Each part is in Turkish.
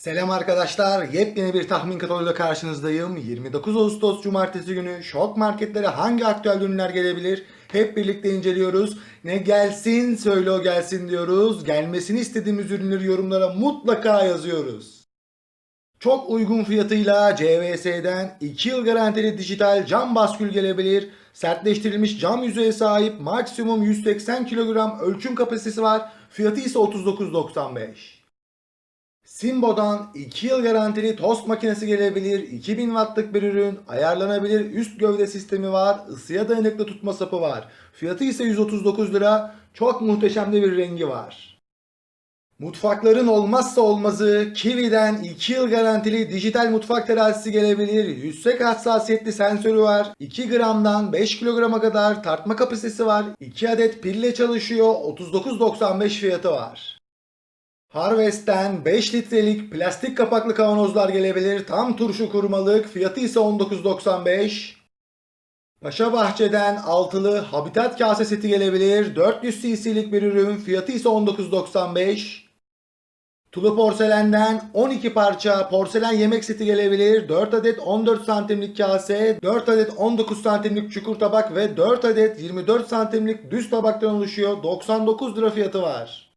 Selam arkadaşlar. Yepyeni bir tahmin kataloguyla karşınızdayım. 29 Ağustos Cumartesi günü şok marketlere hangi aktüel ürünler gelebilir? Hep birlikte inceliyoruz. Ne gelsin söyle o gelsin diyoruz. Gelmesini istediğimiz ürünleri yorumlara mutlaka yazıyoruz. Çok uygun fiyatıyla CVS'den 2 yıl garantili dijital cam baskül gelebilir. Sertleştirilmiş cam yüzeye sahip maksimum 180 kilogram ölçüm kapasitesi var. Fiyatı ise 39.95. Simbo'dan 2 yıl garantili tost makinesi gelebilir. 2000 wattlık bir ürün. Ayarlanabilir üst gövde sistemi var. Isıya dayanıklı tutma sapı var. Fiyatı ise 139 lira. Çok muhteşem de bir rengi var. Mutfakların olmazsa olmazı Kiwi'den 2 yıl garantili dijital mutfak terazisi gelebilir. Yüksek hassasiyetli sensörü var. 2 gramdan 5 kilograma kadar tartma kapasitesi var. 2 adet pille çalışıyor. 39.95 fiyatı var. Harvest'ten 5 litrelik plastik kapaklı kavanozlar gelebilir. Tam turşu kurmalık. Fiyatı ise 19.95. Paşa Bahçe'den altılı habitat kase seti gelebilir. 400 cc'lik bir ürün. Fiyatı ise 19.95. Tulu porselenden 12 parça porselen yemek seti gelebilir. 4 adet 14 santimlik kase, 4 adet 19 santimlik çukur tabak ve 4 adet 24 santimlik düz tabaktan oluşuyor. 99 lira fiyatı var.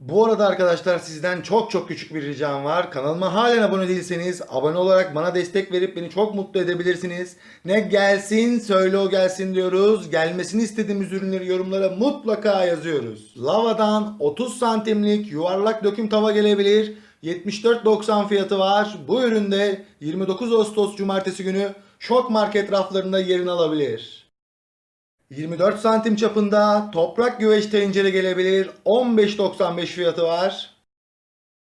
Bu arada arkadaşlar sizden çok çok küçük bir ricam var. Kanalıma halen abone değilseniz abone olarak bana destek verip beni çok mutlu edebilirsiniz. Ne gelsin söyle o gelsin diyoruz. Gelmesini istediğimiz ürünleri yorumlara mutlaka yazıyoruz. Lava'dan 30 santimlik yuvarlak döküm tava gelebilir. 74.90 fiyatı var. Bu üründe 29 Ağustos Cumartesi günü şok market raflarında yerini alabilir. 24 santim çapında toprak güveç tencere gelebilir. 15.95 fiyatı var.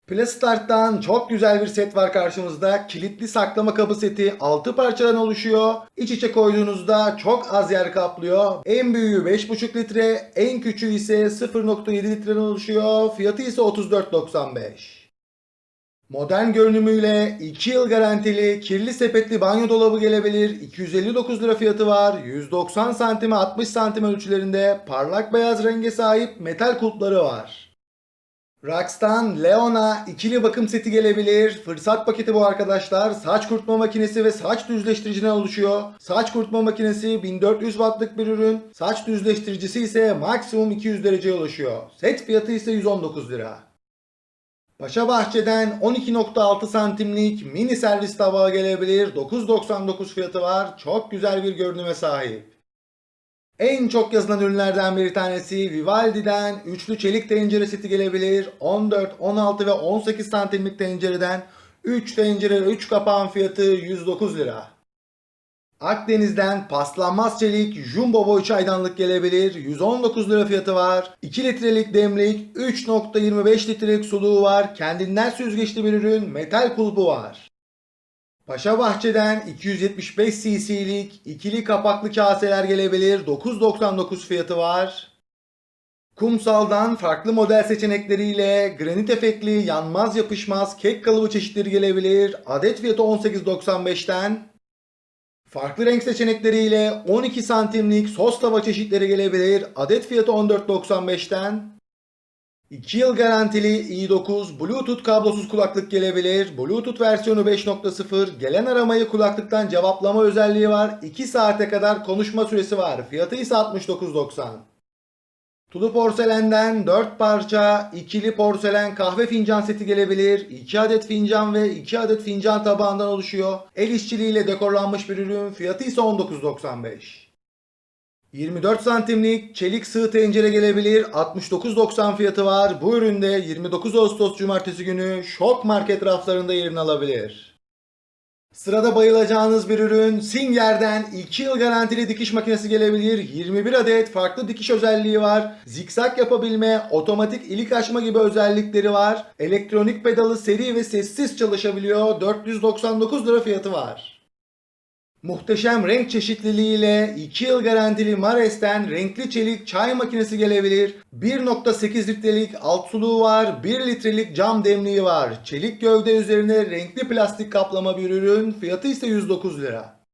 Plastart'tan çok güzel bir set var karşımızda. Kilitli saklama kabı seti 6 parçadan oluşuyor. İç içe koyduğunuzda çok az yer kaplıyor. En büyüğü 5,5 litre, en küçüğü ise 0,7 litreden oluşuyor. Fiyatı ise 34.95. Modern görünümüyle 2 yıl garantili kirli sepetli banyo dolabı gelebilir. 259 lira fiyatı var. 190 santime 60 santim ölçülerinde parlak beyaz renge sahip metal kulpları var. Rax'tan Leona ikili bakım seti gelebilir. Fırsat paketi bu arkadaşlar. Saç kurutma makinesi ve saç düzleştiriciden oluşuyor. Saç kurutma makinesi 1400 wattlık bir ürün. Saç düzleştiricisi ise maksimum 200 dereceye ulaşıyor. Set fiyatı ise 119 lira. Paşa Bahçe'den 12.6 santimlik mini servis tabağı gelebilir. 9.99 fiyatı var. Çok güzel bir görünüme sahip. En çok yazılan ürünlerden bir tanesi Vivaldi'den üçlü çelik tencere seti gelebilir. 14, 16 ve 18 santimlik tencereden 3 tencere 3 kapağın fiyatı 109 lira. Akdeniz'den paslanmaz çelik jumbo boy çaydanlık gelebilir. 119 lira fiyatı var. 2 litrelik demlik, 3.25 litrelik suluğu var. Kendinden süzgeçli bir ürün, metal kulbu var. Paşa Bahçe'den 275 cc'lik ikili kapaklı kaseler gelebilir. 9.99 fiyatı var. Kumsal'dan farklı model seçenekleriyle granit efektli yanmaz yapışmaz kek kalıbı çeşitleri gelebilir. Adet fiyatı 18.95'ten. Farklı renk seçenekleriyle 12 santimlik sos tava çeşitleri gelebilir. Adet fiyatı 14.95'ten. 2 yıl garantili i9 Bluetooth kablosuz kulaklık gelebilir. Bluetooth versiyonu 5.0 gelen aramayı kulaklıktan cevaplama özelliği var. 2 saate kadar konuşma süresi var. Fiyatı ise 69.90. Tulu porselenden 4 parça ikili porselen kahve fincan seti gelebilir. 2 adet fincan ve 2 adet fincan tabağından oluşuyor. El işçiliğiyle dekorlanmış bir ürün. Fiyatı ise 19.95. 24 santimlik çelik sığ tencere gelebilir. 69.90 fiyatı var. Bu üründe 29 Ağustos Cumartesi günü şok market raflarında yerini alabilir. Sırada bayılacağınız bir ürün Singer'den 2 yıl garantili dikiş makinesi gelebilir. 21 adet farklı dikiş özelliği var. Zikzak yapabilme, otomatik ilik açma gibi özellikleri var. Elektronik pedalı seri ve sessiz çalışabiliyor. 499 lira fiyatı var. Muhteşem renk çeşitliliğiyle 2 yıl garantili Mares'ten renkli çelik çay makinesi gelebilir. 1.8 litrelik alt suluğu var. 1 litrelik cam demliği var. Çelik gövde üzerine renkli plastik kaplama bir ürün. Fiyatı ise 109 lira.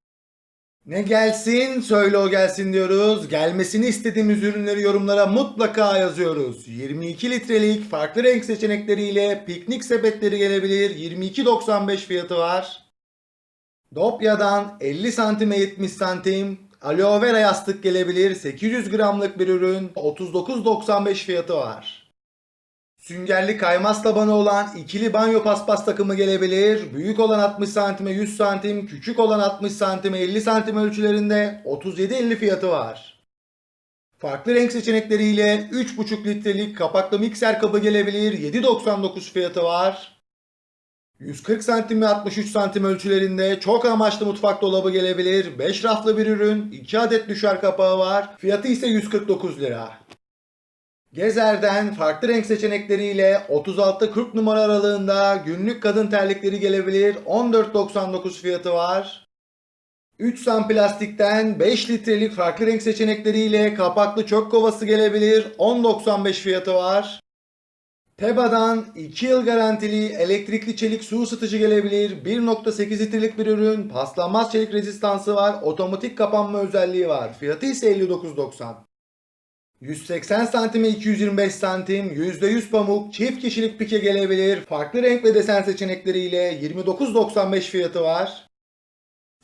Ne gelsin söyle o gelsin diyoruz. Gelmesini istediğimiz ürünleri yorumlara mutlaka yazıyoruz. 22 litrelik farklı renk seçenekleriyle piknik sepetleri gelebilir. 22.95 fiyatı var. Dopya'dan 50 santime 70 santim aloe vera yastık gelebilir. 800 gramlık bir ürün 39.95 fiyatı var. Süngerli kaymaz tabanı olan ikili banyo paspas takımı gelebilir. Büyük olan 60 santime 100 santim, küçük olan 60 santime 50 santim ölçülerinde 37.50 fiyatı var. Farklı renk seçenekleriyle 3,5 litrelik kapaklı mikser kabı gelebilir. 7.99 fiyatı var. 140 santim ve 63 santim ölçülerinde çok amaçlı mutfak dolabı gelebilir. 5 raflı bir ürün, 2 adet düşer kapağı var. Fiyatı ise 149 lira. Gezer'den farklı renk seçenekleriyle 36-40 numara aralığında günlük kadın terlikleri gelebilir. 14.99 fiyatı var. 3 sam plastikten 5 litrelik farklı renk seçenekleriyle kapaklı çöp kovası gelebilir. 10.95 fiyatı var. Teba'dan 2 yıl garantili elektrikli çelik su ısıtıcı gelebilir. 1.8 litrelik bir ürün. Paslanmaz çelik rezistansı var. Otomatik kapanma özelliği var. Fiyatı ise 59.90. 180 santime 225 santim, %100 pamuk, çift kişilik pike gelebilir. Farklı renk ve desen seçenekleriyle 29.95 fiyatı var.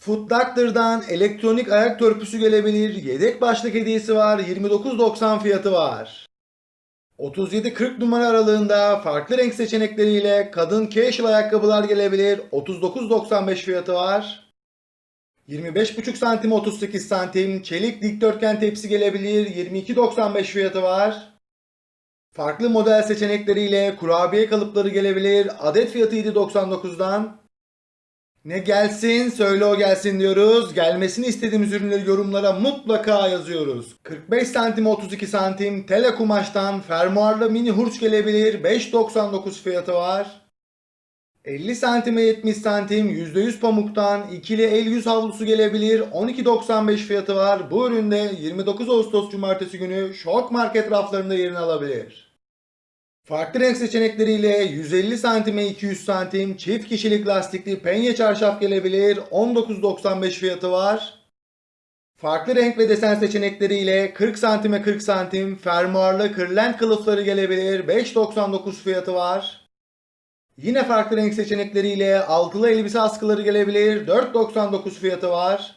Foot Doctor'dan elektronik ayak törpüsü gelebilir. Yedek başlık hediyesi var. 29.90 fiyatı var. 37-40 numara aralığında farklı renk seçenekleriyle kadın casual ayakkabılar gelebilir. 39.95 fiyatı var. 25,5 santim 38 santim çelik dikdörtgen tepsi gelebilir. 22.95 fiyatı var. Farklı model seçenekleriyle kurabiye kalıpları gelebilir. Adet fiyatı 7.99'dan. Ne gelsin söyle o gelsin diyoruz. Gelmesini istediğimiz ürünleri yorumlara mutlaka yazıyoruz. 45 santim 32 santim tele kumaştan fermuarlı mini hurç gelebilir. 5.99 fiyatı var. 50 santime 70 santim %100 pamuktan ikili el yüz havlusu gelebilir. 12.95 fiyatı var. Bu üründe 29 Ağustos Cumartesi günü Şok Market raflarında yerini alabilir. Farklı renk seçenekleriyle 150 santime 200 santim çift kişilik lastikli penye çarşaf gelebilir. 19.95 fiyatı var. Farklı renk ve desen seçenekleriyle 40 santime 40 santim fermuarlı kırlent kılıfları gelebilir. 5.99 fiyatı var. Yine farklı renk seçenekleriyle altılı elbise askıları gelebilir. 4.99 fiyatı var.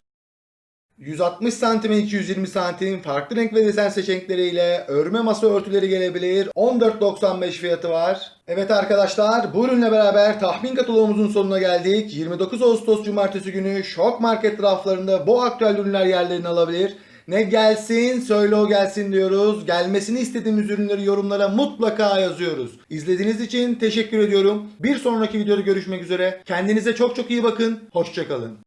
160 santime 220 santim farklı renk ve desen seçenekleriyle örme masa örtüleri gelebilir. 14.95 fiyatı var. Evet arkadaşlar bu ürünle beraber tahmin kataloğumuzun sonuna geldik. 29 Ağustos Cumartesi günü Şok Market raflarında bu aktüel ürünler yerlerini alabilir. Ne gelsin söyle o gelsin diyoruz. Gelmesini istediğimiz ürünleri yorumlara mutlaka yazıyoruz. İzlediğiniz için teşekkür ediyorum. Bir sonraki videoda görüşmek üzere. Kendinize çok çok iyi bakın. Hoşçakalın.